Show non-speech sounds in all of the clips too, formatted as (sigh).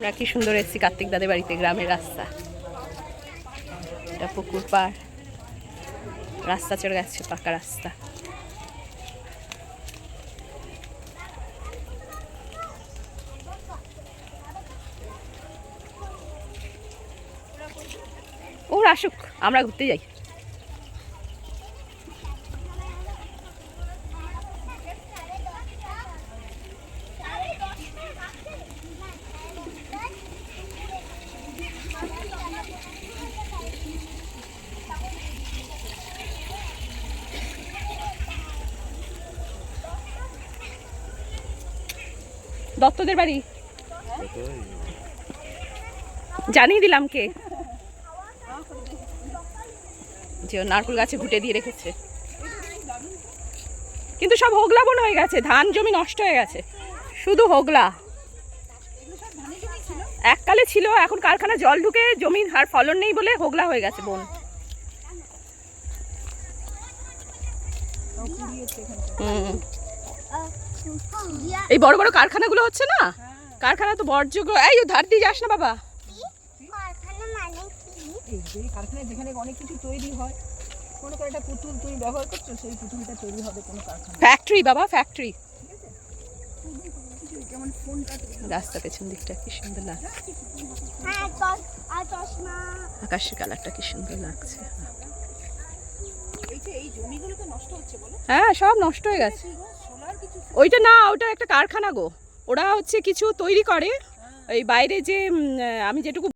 আমরা কি সুন্দর এসেছি কার্তিক দাদের বাড়িতে, গ্রামের রাস্তা। এটা পুকুর পাড়। রাস্তা চড়ে গেছে, পাকা রাস্তা। ওর আসুক, আমরা ঘুরতে যাই। দত্তদের বাড়ি? জানিয়ে দিলাম কে? যে নারকুল গাছে ঘুটে দিয়ে রেখেছে। কিন্তু সব হোগলা বন হয়ে গেছে, ধান জমি নষ্ট হয়ে গেছে। শুধু হোগলা। এককালে ছিল, এখন কারখানা জল ঢুকে জমি আর ফলন নেই বলে হোগলা হয়ে গেছে বন। হুম। এই বড় বড় কারখানাগুলো হচ্ছে না? কারখানা তো বর্জ্য এই ধার দিয়ে যাস না বাবা। কারখানায় যেখানে অনেক কিছু তৈরি হয় করে একটা পুতুল তুমি ব্যবহার করছ সেই পুতুলটা তৈরি হবে কোনো কারখানা ফ্যাক্টরি বাবা ফ্যাক্টরি রাস্তা পেছন দিকটা কি সুন্দর লাগছে। আকাশের কালারটা কি সুন্দর লাগছে। হ্যাঁ সব নষ্ট হয়ে গেছে। ওইটা না ওটা একটা কারখানা গো। ওরা হচ্ছে কিছু তৈরি করে। ওই বাইরে যে আমি যেটুকু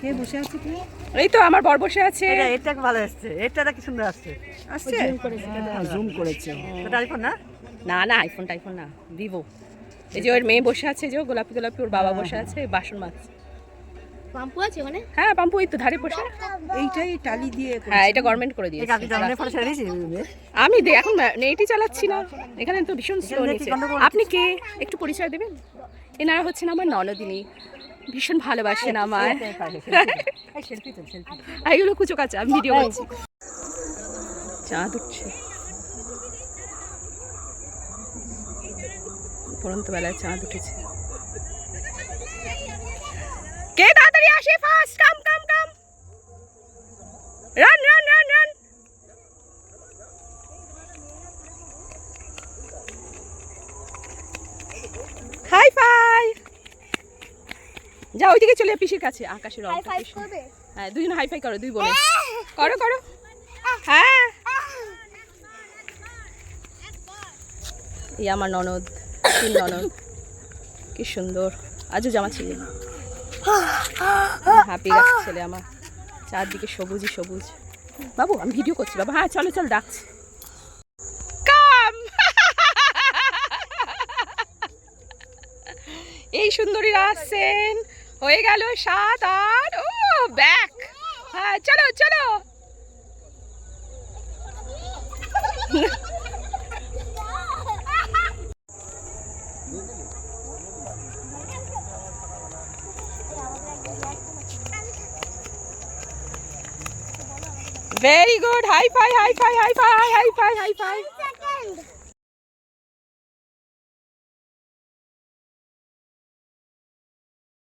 কে বসে আছে তুমি এই তো আমার বর বসে আছে। এটা এটা ভালো আসছে। এটা কি সুন্দর আসছে। আসছে? জুম করেছে এটা আইফোন না? না না আইফোন টাইফোন না ভিভো এই যে ওর মেয়ে বসে আছে যে ও গোলাপি গোলাপি ওর বাবা বসে আছে বাসন মাছ পাম্পু আছে ওখানে? হ্যাঁ পাম্পু এই তো ধারে বসে। এইটাই টালি দিয়ে হ্যাঁ এটা গভর্নমেন্ট করে দিয়েছে। আমি দে- এখন নেটই চালাচ্ছি না। এখানে তো ভীষণ স্লো নিচ্ছে আপনি কে? একটু পরিচয় দেবেন? এনারা হচ্ছেন আমার ননদিনী। ভীষণ ভালোবাসেন আমার এগুলো কুচো কাচা আমি ভিডিও করছি। চাঁদ উঠছে। পরন্ত বেলায় চাঁদ উঠেছে। কে come come come run run run run high five যা ওইদিকে চলে পিসির কাছে আকাশের সুন্দর। হ্যাঁ দুজন হাই ফাই করো দুই বোনে (laughs) করো করো। হ্যাঁ। এই আমার ননদ তিন ননদ। কি সুন্দর। আজও জামা ছিল। হাঁপি গেছে ছেলে আমার। চারদিকে সবুজই সবুজ। বাবু, আমি ভিডিও করছি, বাবা। হ্যাঁ চলো চলো, ডাকছি। কাম! এই সুন্দরীরা আসছেন হয়ে গেল সাত আট ও, ব্যাক। হ্যাঁ চলো চলো। Very good. High five, high five, high five, high five, high five.